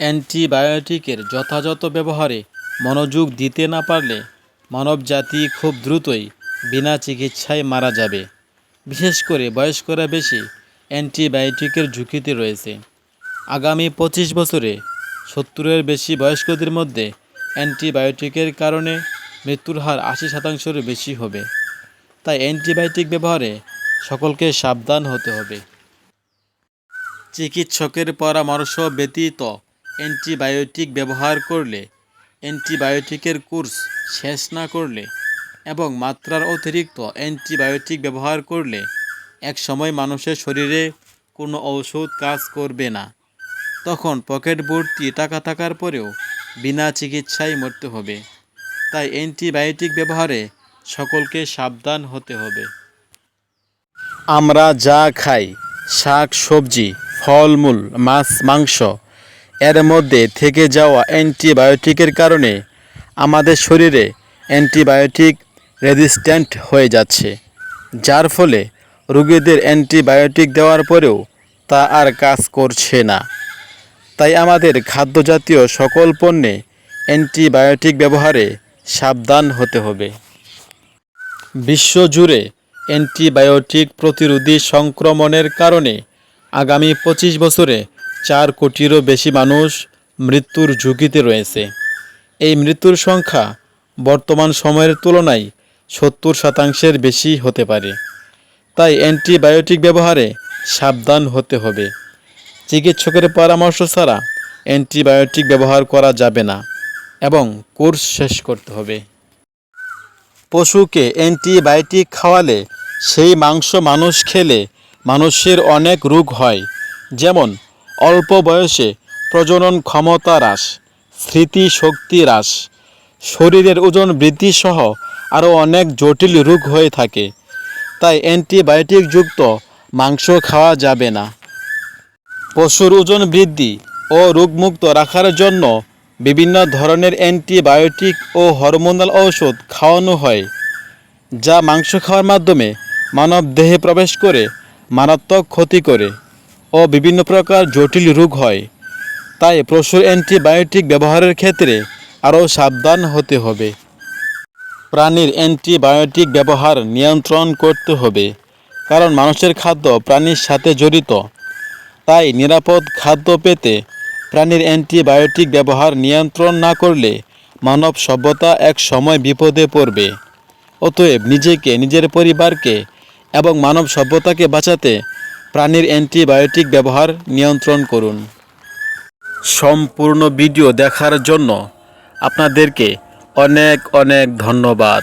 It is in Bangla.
অ্যান্টিবায়োটিকের যথাযথ ব্যবহারে মনোযোগ দিতে না পারলে মানবজাতি খুব দ্রুতই বিনা চিকিৎসায় মারা যাবে। বিশেষ করে বয়স্করা বেশি অ্যান্টিবায়োটিকের ঝুঁকিতে রয়েছে। আগামী পঁচিশ বছরে সত্তরের বেশি বয়স্কদের মধ্যে অ্যান্টিবায়োটিকের কারণে মৃত্যুর হার আশি শতাংশেরও বেশি হবে। তাই অ্যান্টিবায়োটিক ব্যবহারে সকলকে সাবধান হতে হবে। চিকিৎসকের পরামর্শ ব্যতীত অ্যান্টিবায়োটিক ব্যবহার করলে, অ্যান্টিবায়োটিকের কোর্স শেষ না করলে এবং মাত্রার অতিরিক্ত অ্যান্টিবায়োটিক ব্যবহার করলে এক সময় মানুষের শরীরে কোনো ঔষধ কাজ করবে না। তখন পকেট ভর্তি টাকা থাকার পরেও বিনা চিকিৎসায় মরতে হবে। তাই অ্যান্টিবায়োটিক ব্যবহারে সকলকে সাবধান হতে হবে। আমরা যা খাই, শাক, সবজি, ফলমূল, মাছ, মাংস এর মধ্যে থেকে যাওয়া অ্যান্টিবায়োটিকের কারণে আমাদের শরীরে অ্যান্টিবায়োটিক রেজিস্ট্যান্ট হয়ে যাচ্ছে, যার ফলে রোগীদের অ্যান্টিবায়োটিক দেওয়ার পরেও তা আর কাজ করছে না। তাই আমাদের খাদ্যজাতীয় সকল পণ্যে অ্যান্টিবায়োটিক ব্যবহারে সাবধান হতে হবে। বিশ্বজুড়ে অ্যান্টিবায়োটিক প্রতিরোধী সংক্রমণের কারণে আগামী পঁচিশ বছরে চার কোটিরও বেশি মানুষ মৃত্যুর ঝুঁকিতে রয়েছে। এই মৃত্যুর সংখ্যা বর্তমান সময়ের তুলনায় সত্তর শতাংশের বেশি হতে পারে। তাই অ্যান্টিবায়োটিক ব্যবহারে সাবধান হতে হবে। চিকিৎসকের পরামর্শ ছাড়া অ্যান্টিবায়োটিক ব্যবহার করা যাবে না এবং কোর্স শেষ করতে হবে। পশুকে অ্যান্টিবায়োটিক খাওয়ালে সেই মাংস মানুষ খেলে মানুষের অনেক রোগ হয়। যেমন অল্প বয়সে প্রজনন ক্ষমতা হ্রাস স্মৃতিশক্তি হ্রাস, শরীরের ওজন বৃদ্ধি সহ আরও অনেক জটিল রোগ হয়ে থাকে। তাই অ্যান্টিবায়োটিকযুক্ত মাংস খাওয়া যাবে না। পশুর ওজন বৃদ্ধি ও রোগমুক্ত রাখার জন্য বিভিন্ন ধরনের অ্যান্টিবায়োটিক ও হরমোনাল ঔষধ খাওয়ানো হয়, যা মাংস খাওয়ার মাধ্যমে মানব দেহে প্রবেশ করে মারাত্মক ক্ষতি করে। ও বিভিন্ন প্রকার জটিল রোগ হয়। তাই পশুর অ্যান্টিবায়োটিক ব্যবহারের ক্ষেত্রে আরও সাবধান হতে হবে। প্রাণীর অ্যান্টিবায়োটিক ব্যবহার নিয়ন্ত্রণ করতে হবে, কারণ মানুষের খাদ্য প্রাণীর সাথে জড়িত। তাই নিরাপদ খাদ্য পেতে প্রাণীর অ্যান্টিবায়োটিক ব্যবহার নিয়ন্ত্রণ না করলে মানব সভ্যতা এক সময় বিপদে পড়বে। অতএব নিজেকে, নিজের পরিবারকে এবং মানব সভ্যতাকে বাঁচাতে প্রাণীর অ্যান্টিবায়োটিক ব্যবহার নিয়ন্ত্রণ করুন। সম্পূর্ণ ভিডিও দেখার জন্য আপনাদেরকে অনেক অনেক ধন্যবাদ।